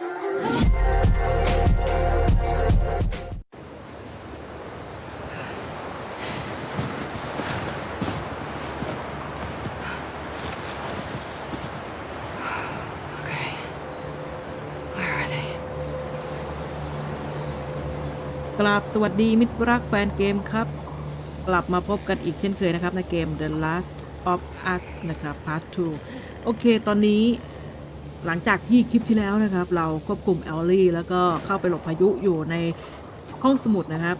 กลับสวัสดีมิตรรักแฟนเกมครับ กลับมาพบกันอีกเช่นเคยนะครับในเกม The Last of Us นะครับ Part 2 โอเค ตอนนี้หลังจากที่คลิปที่แล้วนะครับ เราควบคุมแอลลี่แล้วก็เข้าไปหลบพายุอยู่ในห้องสมุดนะครับ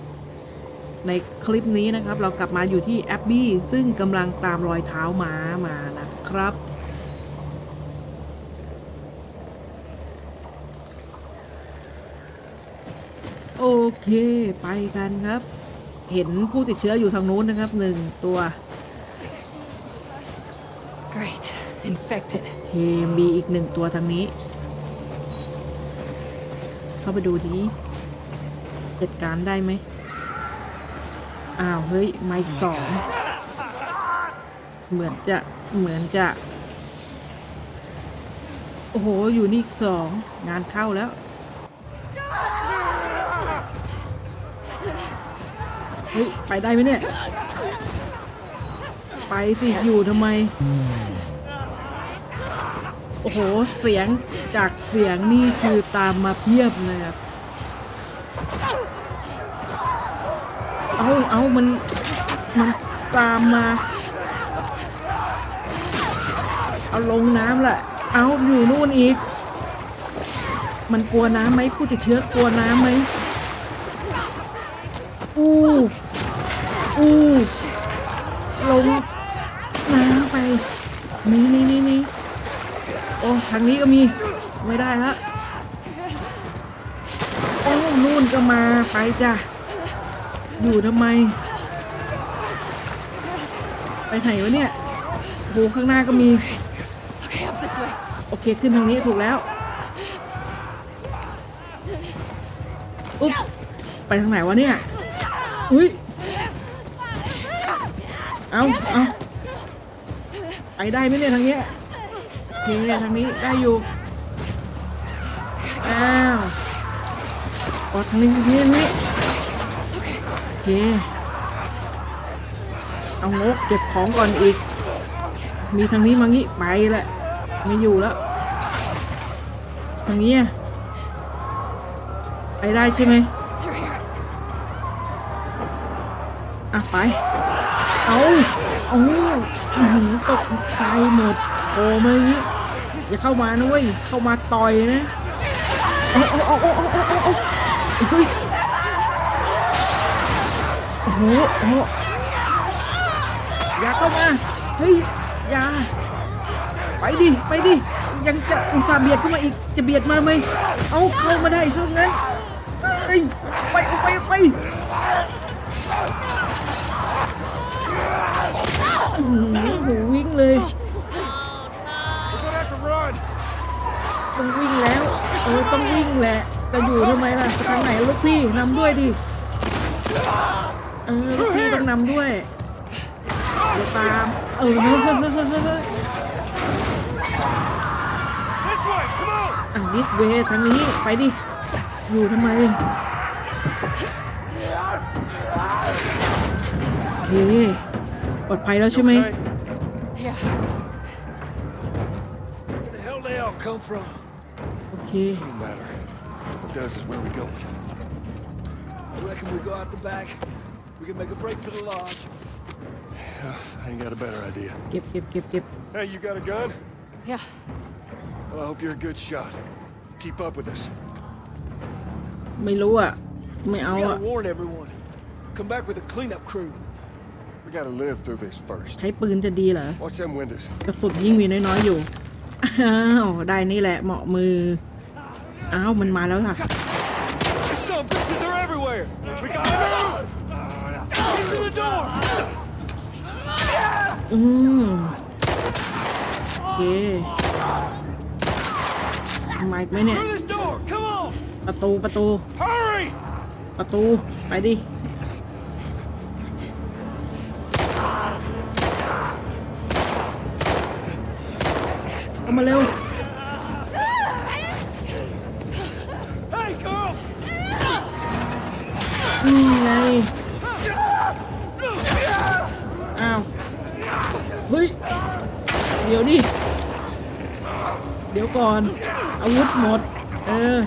ในคลิปนี้นะครับเรากลับมาอยู่ที่แอบบี้ซึ่งกำลังตามรอยเท้าม้ามานะครับ โอเคไปกันครับ เห็นผู้ติดเชื้ออยู่ทางโน้นนะครับหนึ่งตัว Great infected เคมีอีกหนึ่งตัวทางนี้ เข้าไปดูดี จัดการได้ไหมอ้าว เฮ้ยไม์สอง เหมือนจะเหมือนจะ โอ้โห อยู่ นี่ อีกสอง งาน เข้า แล้ว เฮ้ย ไปได้ไหมเนี่ย ไป สิ อยู่ทำไมโอ้โห เสียงจากเสียงนี่คือตามมาเพียบเลยครับ เอา เอามันมันตามมา เอาลงน้ำแหละ เอาอยู่นู่นอีก มันกลัวน้ำไหมผู้ติดเชื้อกลัวน้ำไหมอู้อู้ลงทางนี้ก็มีไม่ได้แลวโอ้นู่นก็มาไปจ้ะอยู่ทำไม ไปไหนวะเนี่ยโหข้างหน้าก็มี โอเคขึ้นทางนี้ถูกแล้วอุ๊บ ไปทางไหนวะเนี่ย อุ้ยเอาเอาไปได้ไหมเนี่ยทางนี้เคทางนี้ ได้อยู่ อ้าวอดทางนี้ทงนี้นี้โอเคเอางกเก็บของก่อนอีก มีทางนี้มางี้ ไปละ ไม่อยู่แล้วทางนี้ไปได้ใช่ไหมอ่ะ ไป เอาเอาตกใจหมด โอ้ไม่งนีอย่าเข้ามานุ้ยเข้ามาต่อยนะโอ้โอ้อ้อ้อ้อ้อ้เฮ้ยโอโหอย่าเข้ามา เฮ้ยอย่าไปดิ ไปดิ ยังจะอุตส่าห์เบียดเข้ามาอีก จะเบียดมาไหมเอาเข้ามาได้ซึ่งงั้นไป ไป ไปไปโอ้โหวิ่งเลยเออต้องวิ่งแหละจะอยู่ทำไมล่ะทางไหนลูกพี่นำด้วยดิเออลูกพี่ต้องนำด้วยเดยตามเอออ้ยเฮ้เวทางนี้ ไปดิอยู่ทำไมเฮ้ปลอดภัยแล้วใช่ไหม Where the hell they all come from? Okay. No matter. What does is where we going. I reckon we go out the back. We can make a break for the lodge. Oh, I ain't got a better idea. Gip, gip, gip, gip. Hey, you got a gun? Yeah. Well, I hope you're a good shot. Keep up with us. ไม่รู้อ่ะไม่เอา We อ่ะ gotta warn everyone. Come back with a cleanup crew. We gotta live through this first. ใช้ปืนจะดีเหรอ Watch them windows. กระสุนยิ่งมีน้อยๆอยู่ได้นี่แหละ เหมาะมือ อ้าว มันมาแล้วค่ะ อืมโอเคมาอีกไหมเนี่ยประตู ประตู ประตู ไปดิเข้ามาเร็วนี่ไง อ้าว เฮ้ย เดี๋ยวดิ เดี๋ยวก่อน อาวุธหมด เออ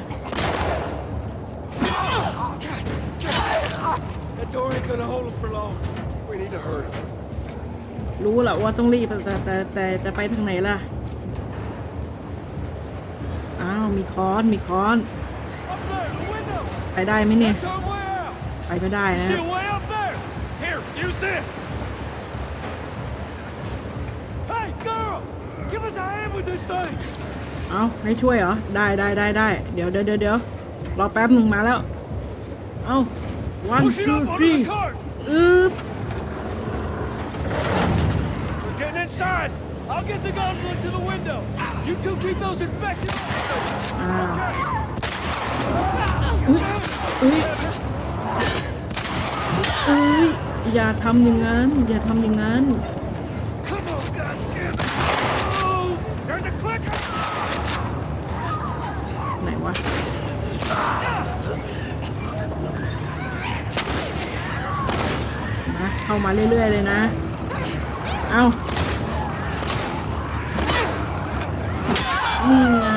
รู้แหละว่าต้องรีบแต่แต่แต่แต่ไปทางไหนล่ะอ้าวมีค้อนมีค้อนไปได้ไหมเนี่ยไปไม่ได้นะเอาให้ช่วยเหรอ ได้ได้ได้ได้เดี๋ยวเดี๋ยวเดี๋ยวรอแป๊บหนึ่งมาแล้วเอา one two three อึ๊บ Getting inside. I'll get the gondola to the window. You two keep those infected. อยย่าทำอย่างนั้น อย่าทำอย่างนั้น ไหนวะนะเข้ามาเรื่อยๆเลยนะ เอานี่ไง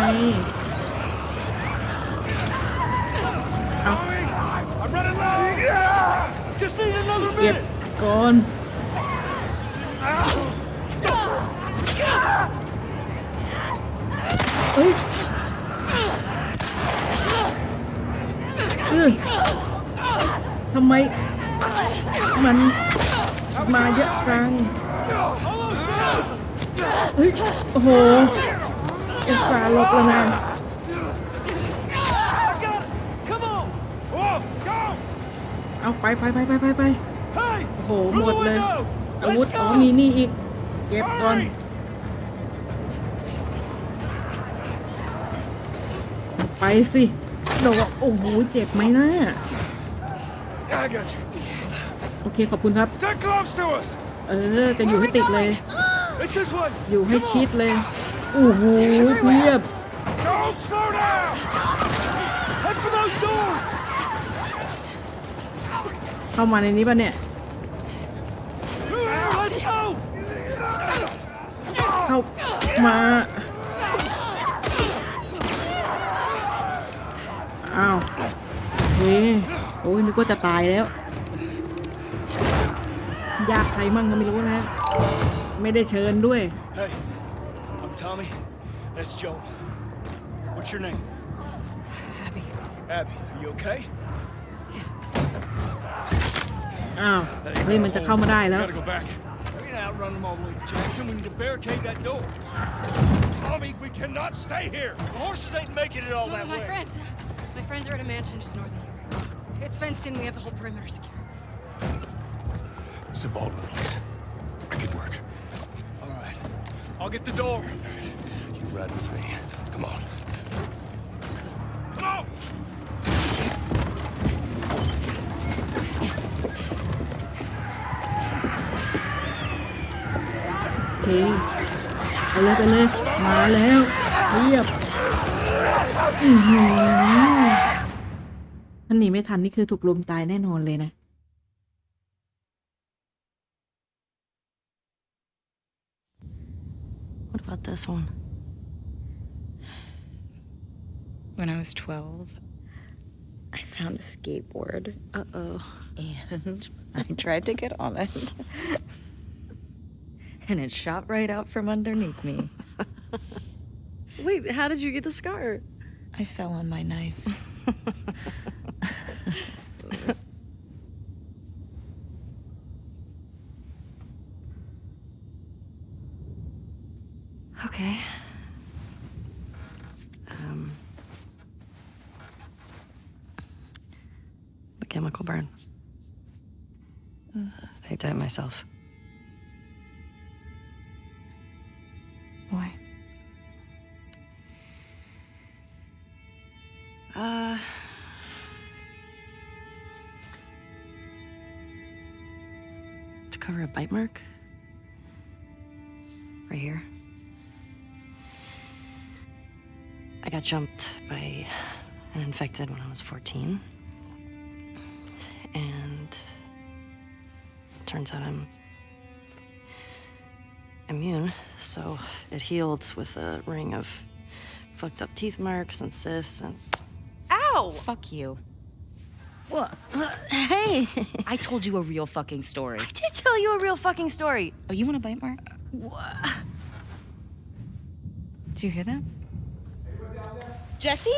ก็บก่อนเฮ้ยทำไมมันมาเยอะจังเฮ้ยโอ้โหอุตส่าห์หลบแล้วนะเอาไปไปไปไปไปไปโหหมดเลยอาวุธอ๋อมีนี่อีกเก็บก่อนไปสิโดดโอ้โหเจ็บไหมนะโอเคขอบคุณครับเออจะอยู่ให้ติดเลยอยู่ให้ชิดเลยโอ้โหเพียบเข้ามาในนี้ป่ะเนี่ยเข้ามา อ้าว เฮ้โอ้ยนึกว่าจะตายแล้วยากใครมั่งก็ไม่รู้นะไม่ได้เชิญด้วย Hey I'm Tommy that's Joe What's your name Abby Abby are you okay อ้าวเฮ้ยมันจะเข้ามาได้แล้ว can't outrun them all the way to Jackson. We need to barricade that door. Tommy, we cannot stay here. The horses ain't making it all no, that my way. My friends, my friends are at a mansion just north of here. It's fenced in. We have the whole perimeter secure. It's a Baldwin place. I could work. All right. I'll get the door. All right. You ride with me. Come on. Come on! คไปเลยไปเลยมาแล้วเรียบถ้าหนี้ไม่ทันนี่คือถูกลมตายแน่นอนเลยนะ f o u and it shot right out from underneath me. Wait, how did you get the scar? I fell on my knife. okay. Um, the chemical burn. Uh, I typed it myself. jumped by an infected when I was 14. And turns out I'm immune, so it healed with a ring of fucked up teeth marks and cysts and. Ow! Fuck you. What? Uh, hey! I told you a real fucking story. I did tell you a real fucking story. Oh, you want a bite mark? what? Do you hear that? Jesse?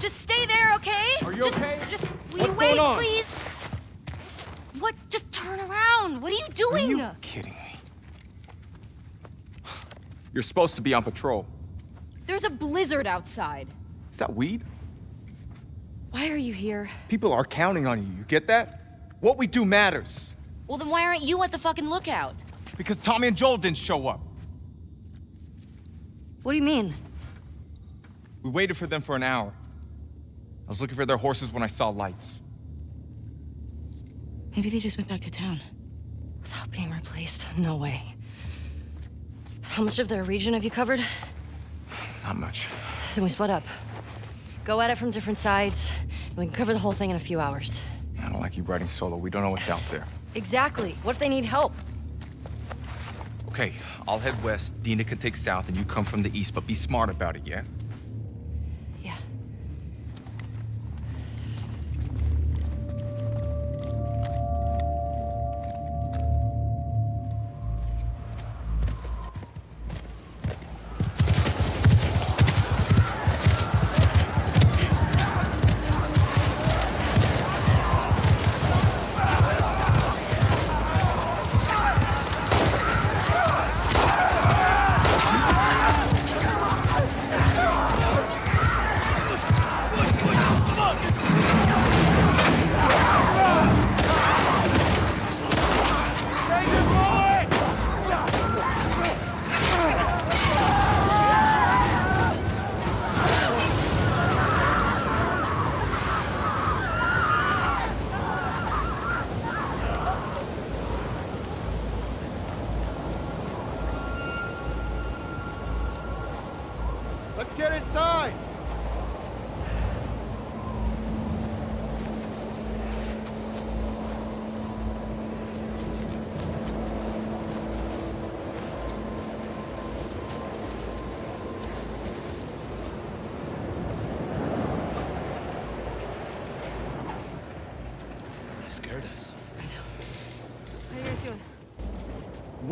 Just stay there, okay? Are you just, okay? Just will What's you wait, please? What? Just turn around. What are you doing? Are you kidding me? You're supposed to be on patrol. There's a blizzard outside. Is that weed? Why are you here? People are counting on you. You get that? What we do matters. Well, then why aren't you at the fucking lookout? Because Tommy and Joel didn't show up. What do you mean? We waited for them for an hour. I was looking for their horses when I saw lights. Maybe they just went back to town. Without being replaced. No way. How much of their region have you covered? Not much. Then we split up. Go at it from different sides, and we can cover the whole thing in a few hours. I don't like you riding solo. We don't know what's out there. Exactly. What if they need help? Okay, I'll head west, Dina can take south, and you come from the east, but be smart about it, yeah?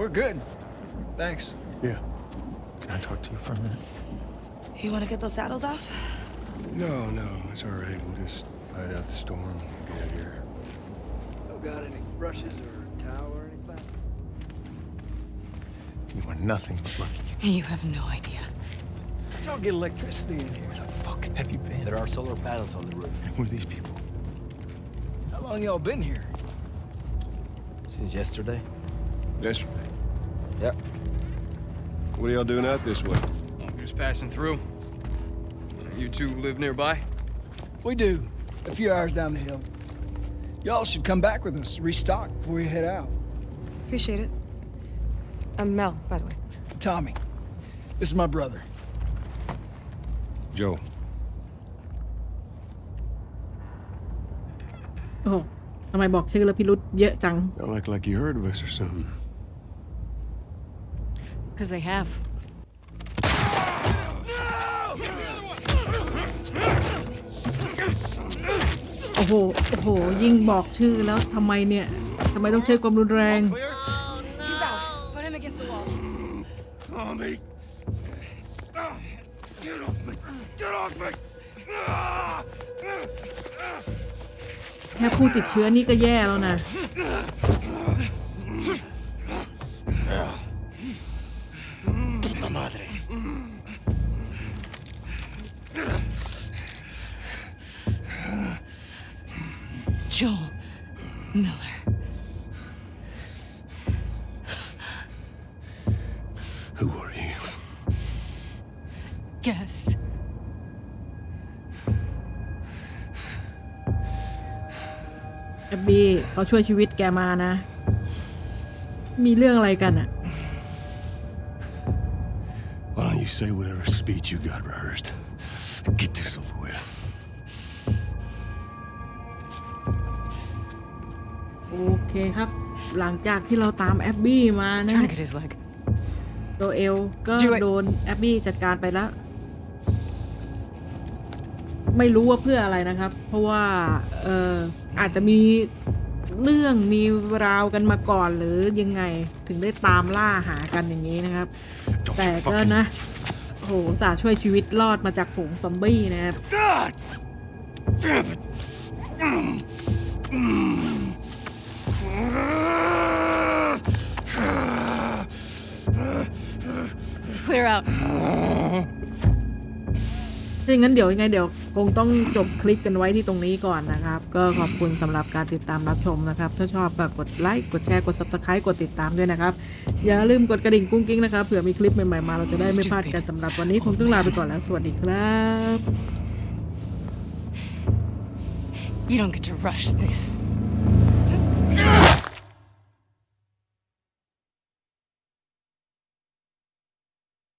we're good. Thanks. Yeah. Can I talk to you for a minute? You want to get those saddles off? No, no, it's all right. We'll just ride out the storm and get out of here. Oh, got any brushes or a towel or anything? You are nothing but lucky. You have no idea. I don't get electricity in here. Where the fuck have you been? There are solar panels on the roof. And who are these people? How long y'all been here? Since yesterday. Yesterday? Yep. What are y'all doing out this way? just passing through. You two live nearby? We do. A few hours down the hill. Y'all should come back with us, restock before we head out. Appreciate it. I'm Mel, by the way. Tommy. This is my brother. Joe. Oh, ทำไมบอกชื่อแล้วพิรุษเยอะจัง Y'all act like you heard of us or something. because they have. โอ้โหโอ้โห ยิงบอกชื่อแล้วทำไมเนี่ยทำไมต้องใช้ความรุนแรงแค่ผู้ติดเชื้อนี่ก็แย่แล้วนะ Joel Miller. Who are you? Guess. Abby เขาช่วยชีวิตแกมานะ มีเรื่องอะไรกันอะ say whatever speech you got rehearsed. Get this over with. Okay, ครับ หลังจากที่เราตามแอบบี้ มานะโดเอลก็โดนแอบบี้จัดการไปแล้ว ไม่รู้ว่าเพื่ออะไรนะครับ เพราะว่าเอออาจจะมีเรื่องมีราวกันมาก่อนหรือยังไงถึงได้ตามล่าหากันอย่างนี้นะครับแต่ก็นะโอ้โห สาช่วยชีวิตรอดมาจากฝูงซอมบี้นะครับ Clear out. ถ้าอย่างนั้นเดี๋ยวยังไงเดี๋ยวคงต้องจบคลิปกันไว้ที่ตรงนี้ก่อนนะครับก็ขอบคุณสำหรับการติดตามรับชมนะครับถ้าชอบก็กดไลค์กดแชร์กดซับสไครป์กดติดตามด้วยนะครับอย่าลืมกดกระดิ่งกุ้งกิ้งนะครับเผื่อมีคลิปใหม่ๆมาเราจะได้ไม่พลาดกันสำหรับวันนี้ คงต้องลาไปก่อนแล้วสวัสดีครับ You don't get to rush this.